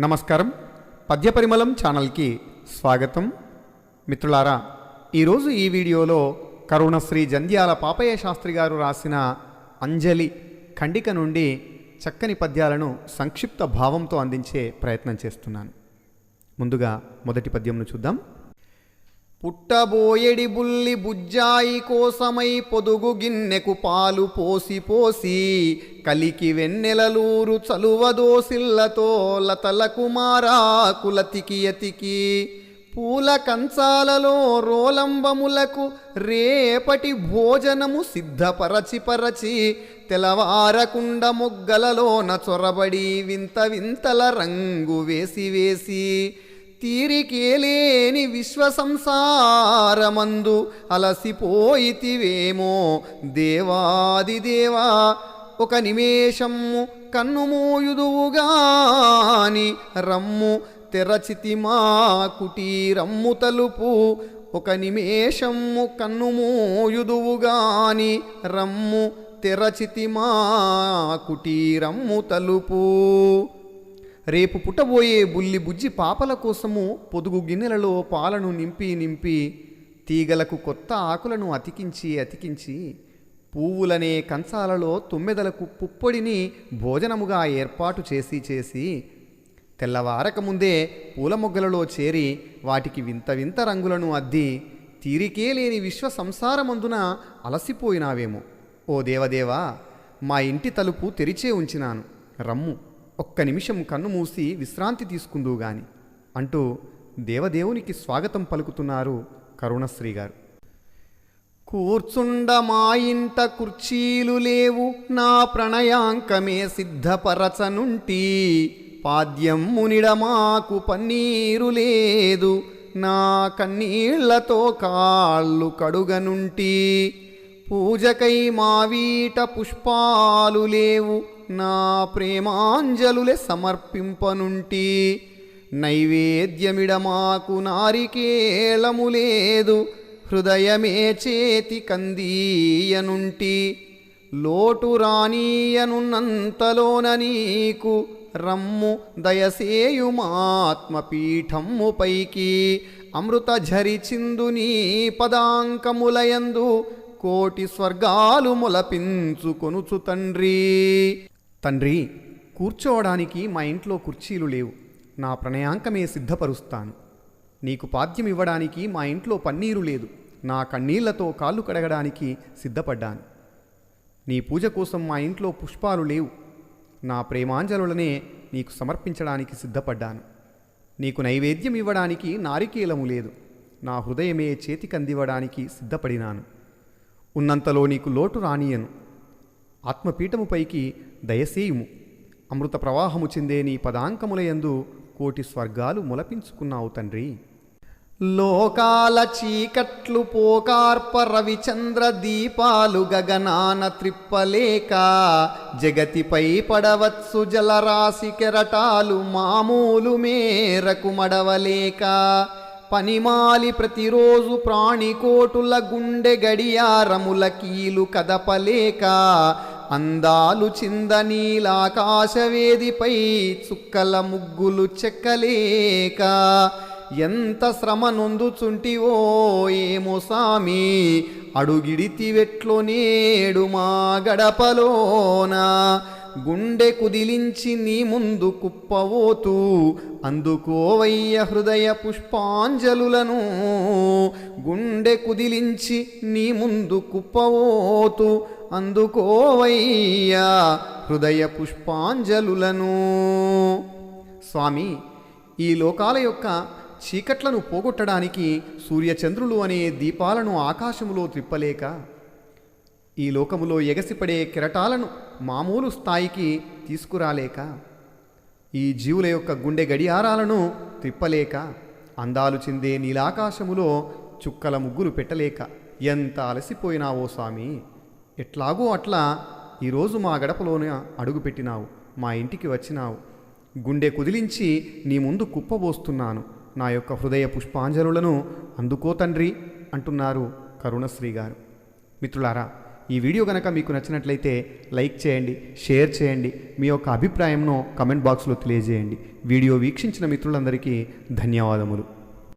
నమస్కారం. పద్యపరిమళం ఛానల్కి స్వాగతం. మిత్రులారా ఈరోజు ఈ వీడియోలో కరుణశ్రీ జంధ్యాల పాపయ్య శాస్త్రి గారు రాసిన అంజలి ఖండిక నుండి చక్కని పద్యాలను సంక్షిప్త భావంతో అందించే ప్రయత్నం చేస్తున్నాను. ముందుగా మొదటి పద్యంను చూద్దాం. పుట్టబోయెడి బుల్లి బుజ్జాయి కోసమై పొదుగు గిన్నెకు పాలు పోసి పోసి కలికి వెన్నెలలూరు చలువదోసిల్లతో లతల కుమారాకులతికి అతికి. పూల కంచాలలో రోలంబములకు రేపటి భోజనము సిద్ధపరచి పరచి తెలవారకుండ మొగ్గలలోన చొరబడి వింత వింతల రంగు వేసి వేసి తీరికేలేని విశ్వసంసారమందు అలసిపోయితివేమో దేవాది దేవా. ఒక నిమేషము కన్నుమూయుదువుగాని రమ్ము తెరచితి మా కుటీరమ్ము తలుపు. ఒక నిమేషము కన్నుమూయుదువుగాని రమ్ము తెరచితి మా కుటీరమ్ము తలుపు. రేపు పుట్టబోయే బుల్లి బుజ్జి పాపల కోసము పొదుగు గిన్నెలలో పాలను నింపి నింపి తీగలకు కొత్త ఆకులను అతికించి అతికించి పువ్వులనే కంచాలలో తుమ్మెదలకు పుప్పొడిని భోజనముగా ఏర్పాటు చేసి చేసి తెల్లవారకముందే పూల మొగ్గలలో చేరి వాటికి వింత వింత రంగులను అద్ది తీరికే లేని విశ్వ సంసారమందున అలసిపోయినావేమో. ఓ దేవదేవా మా ఇంటి తలుపు తెరిచే ఉంచినాను. రమ్ము. ఒక్క నిమిషం కన్ను మూసి విశ్రాంతి తీసుకుందువు గాని అంటూ దేవదేవునికి స్వాగతం పలుకుతున్నారు కరుణశ్రీ గారు. కూర్చుండ మా ఇంట కుర్చీలు లేవు నా ప్రణయాంకమే సిద్ధపరచనుంటి. పాద్యం మునిడ మాకు పన్నీరు లేదు నా కన్నీళ్ళతో కాళ్ళు కడుగనుంటి. పూజకై మా వీట పుష్పాలు లేవు నా ప్రేమాంజలులే సమర్పింపనుంటి. నైవేద్యమిడమాకు నారికేళము లేదు హృదయమే చేతి కందీయనుంటి. లోటు రానీయనున్నంతలోన నీకు రమ్ము దయసేయుమాత్మపీఠమ్ము పైకి. అమృత ఝరిచిందు నీ పదాంకములయందు కోటి స్వర్గాలు మొలపించుకొనుచు తండ్రి. తండ్రి కూర్చోవడానికి మా ఇంట్లో కుర్చీలు లేవు. నా ప్రణయాంకమే సిద్ధపరుస్తాను. నీకు పాద్యం ఇవ్వడానికి మా ఇంట్లో పన్నీరు లేదు. నా కన్నీళ్ళతో కాళ్ళు కడగడానికి సిద్ధపడ్డాను. నీ పూజ కోసం మా ఇంట్లో పుష్పాలు లేవు. నా ప్రేమాంజలులనే నీకు సమర్పించడానికి సిద్ధపడ్డాను. నీకు నైవేద్యం ఇవ్వడానికి నారికేలము లేదు. నా హృదయమే చేతికందివ్వడానికి సిద్ధపడినాను. ఉన్నంతలో నీకు లోటు రానియను. ఆత్మపీఠముపైకి దయసేయుము. అమృత ప్రవాహము చెందే నీ పదాంకములయందు కోటి స్వర్గాలు ములపించుకున్నావు తండ్రి. లోకాల చీకట్లు పోకార్ప రవిచంద్ర దీపాలు గగనాన త్రిప్పలేక జగతిపై పడవచ్చు జలరాశి కెరటాలు మామూలు మేరకు మడవలేక పనిమాలి ప్రతిరోజు ప్రాణికోటుల గుండె గడియారముల కీలు కదపలేక అందాలు చిందనీలాకాశవేదిపై చుక్కల ముగ్గులు చెక్కలేక ఎంత శ్రమ నొందుచుంటివో ఏమో సామి అడుగిడితివెట్లో నేడు మా గడపలోనా. గుండె కుదిలించి నీ ముందు కుప్పవోతూ అందుకోవయ్య హృదయ పుష్పాంజలులను. గుండె కుదిలించి నీ ముందు కుప్పవోతూ అందుకోవయ్యా హృదయ పుష్పాంజలులను. స్వామి ఈ లోకాల యొక్క చీకట్లను పోగొట్టడానికి సూర్యచంద్రులు అనే దీపాలను ఆకాశములో త్రిప్పలేక ఈ లోకములో ఎగసిపడే కిరటాలను మామూలు స్థాయికి తీసుకురాలేక ఈ జీవుల యొక్క గుండె గడియారాలను త్రిప్పలేక అందాలు చెందే నీలాకాశములో చుక్కల ముగ్గులు పెట్టలేక ఎంత అలసిపోయినావో స్వామి. ఎట్లాగో అట్లా ఈరోజు మా గడపలోనే అడుగుపెట్టినావు మా ఇంటికి వచ్చినావు. గుండె కుదిలించి నీ ముందు కుప్పబోస్తున్నాను. నా యొక్క హృదయ పుష్పాంజలులను అందుకో తండ్రి అంటున్నారు కరుణశ్రీ గారు. మిత్రులారా ఈ వీడియో కనుక మీకు నచ్చినట్లయితే లైక్ చేయండి షేర్ చేయండి మీ యొక్క అభిప్రాయంను కమెంట్ బాక్స్లో తెలియజేయండి. వీడియో వీక్షించిన మిత్రులందరికీ ధన్యవాదములు.